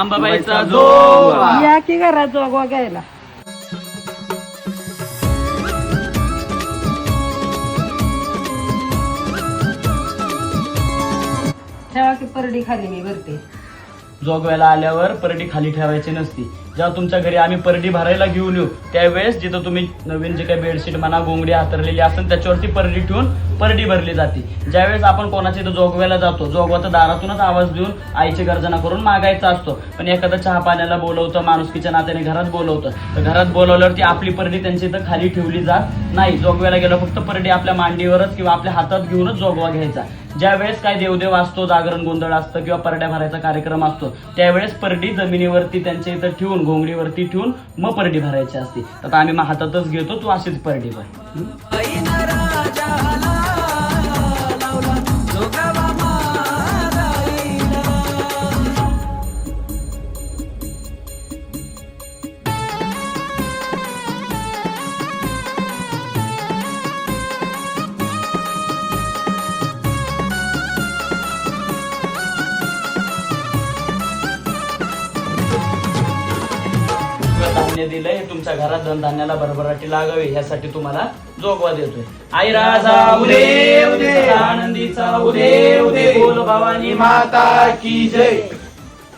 आंबाबाईचा जोगवा या की घरात जोगवा घ्यायला ठेवा की परडी खाली मी भरते. जोगव्याला आल्यावर परडी खाली ठेवायची नसती. जेव्हा तुमच्या घरी आम्ही परडी भरायला घेऊन येऊ त्यावेळेस जिथं तुम्ही नवीन जे काही बेडशीट म्हणा गोंगडी हातरलेली असेल त्याच्यावरती परडी ठेवून परडी भरली जाते. ज्यावेळेस आपण कोणाच्या इथं जोगव्याला जातो जोगवाचा दारातूनच आवाज देऊन आईची गर्जना करून मागायचा असतो. पण एखादा चहा पाण्याला बोलवतं माणुसकीच्या नात्याने घरात बोलवतं तर घरात बोलवल्यावरती आपली परडी त्यांच्या इथं खाली ठेवली जात नाही. जोगव्याला गेलं फक्त परडी आपल्या मांडीवरच किंवा आपल्या हातात घेऊनच जोगवा घ्यायचा. ज्यावेळेस काय देवदेव असतो जागरण गोंधळ असतं किंवा परड्या भरायचा कार्यक्रम असतो त्यावेळेस परडी जमिनीवरती त्यांच्या इथं ठेवून घोंगडीवरती ठेवून मग परडी भरायची असते. आता आम्ही मग हातातच घेतो तू अशीच परडी भर. हं? धान्य दिलंय हे तुमच्या घरात धनधान्याला भरभराटी लागावी यासाठी तुम्हाला जोगवा देतोय आई राजा उदे उदे आनंदीचा उदे उदे बोल भवानी माता की जय